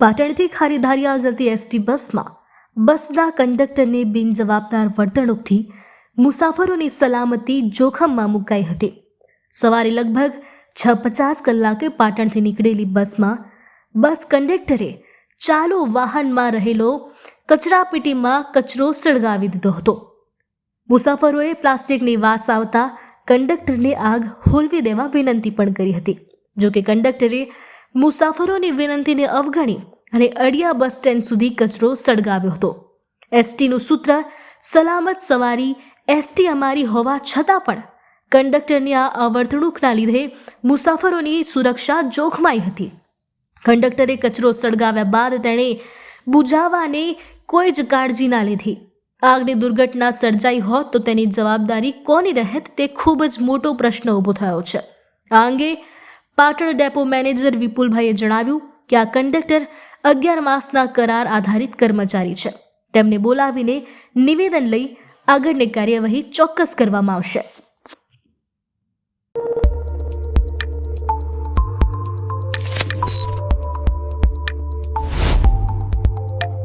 પાટણથી ખારીધારિયા જતી એસટી બસમાં બસના કંડક્ટરને બિનજવાબદાર વર્તણૂકથી મુસાફરોની સલામતી જોખમમાં મુકાઈ હતી. સવારે લગભગ છ પચાસ કલાકે પાટણથી નીકળેલી બસમાં બસ કંડક્ટરે ચાલુ વાહનમાં રહેલો કચરાપેટીમાં કચરો સળગાવી દીધો હતો. મુસાફરોએ પ્લાસ્ટિકની વાસ આવતા કંડક્ટરને આગ હોલવી દેવા વિનંતી પણ કરી હતી. જોકે કંડક્ટરે મુસાફરોની વિનંતીને અવગણી અને અડિયા બસ સ્ટેન્ડ સુધી કચરો સળગાવ્યો હતો. એસટીનું સૂત્ર, સલામત સવારી એસટી અમારી હોવા છતાં પણ કંડક્ટરની આ અવર્તણૂકના લીધે મુસાફરોની સુરક્ષા જોખમાઈ હતી. કંડક્ટરે કચરો સળગાવ્યા બાદ તેણે બુજાવાને કોઈ જ કાળજી ના લીધી. આગની દુર્ઘટના સર્જાઈ હોત તો તેની જવાબદારી કોની રહેત તે ખૂબ જ મોટો પ્રશ્ન ઊભો થયો છે. આ અંગે પાટણ ડેપો મેનેજર વિપુલભાઈએ જણાવ્યું કે આ કંડક્ટર અગિયાર માસના કરાર આધારિત કર્મચારી છે. તેમને બોલાવીને નિવેદન લઈ આગળની કાર્યવાહી ચોક્કસ કરવામાં આવશે.